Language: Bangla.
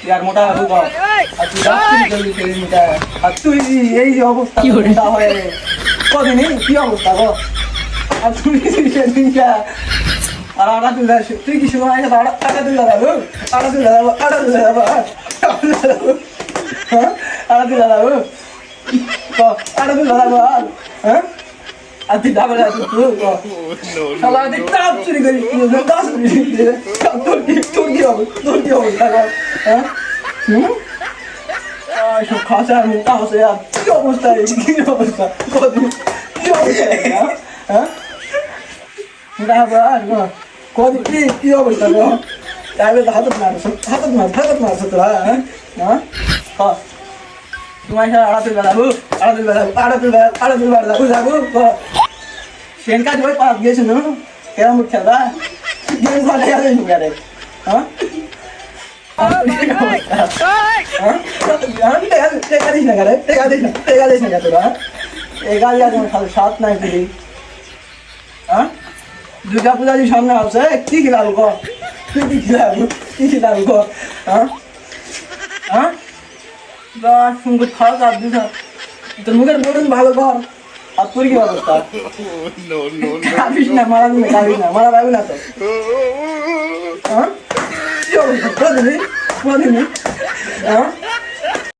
তুই আর মোটা হব কর। আর তুই রাত্রি করবি সেই মোটা। আর তুই এই যে অবস্থা মোটা হয়ে। কদিনই কি অবস্থা গো? আর তুই সেদিনটা আর আটা তুলে আসে তুই কি সময় আগে আটা আটা তুলে যাব আটা তুলে যাব আটা তুলে যাব হ্যাঁ? আটা তুলে ক, আটা তুলে আর? হ্যাঁ? আর তুই ডাবল। শালা তুই টাপ চুরি করিস মিনিট দিয়ে। তোর কি তোর কি অবস্থা তোর কি কর হ্যাঁ? হুম? সব খাসা মোটা হচ্ছে আর কি অবস্থা কি অবস্থা? কি অবস্থা হ্যাঁ? হ্যাঁ? হবে আর না। কদিন কি অবস্থা তাহলে হাতত মারছ হাতত মার হাতত মারছ তোরা হ্যাঁ? হ্যাঁ? হ। তোমার সাথে আড়াতুল বেড়াবো আড়াতুল বেড়াবো আড়াতুল বেড়াবো আড়াতুল বেড়াবো যাব কাজ হ্যাঁ টেকা দিস না কারে টেকা দিস না টেকা দিস না তোরা? এগা দিয়া তোমার খালি সাত নাই পুরি হ্যাঁ দুর্গা পূজা যে সামনে আসছে কি কর তুই কি খিলাবো কি খিলাবো কর হ্যাঁ হ্যাঁ বা সুন্দর খাওয়া কাপ দিস তোর মুখের বলুন ভালো কর। আর তোর কি অবস্থা? খাবিস না মারা দিন খাবিস না মারা পাবি না তো। হ্যাঁ? কি অবস্থা? কোদিনি কোদিনি হ্যাঁ?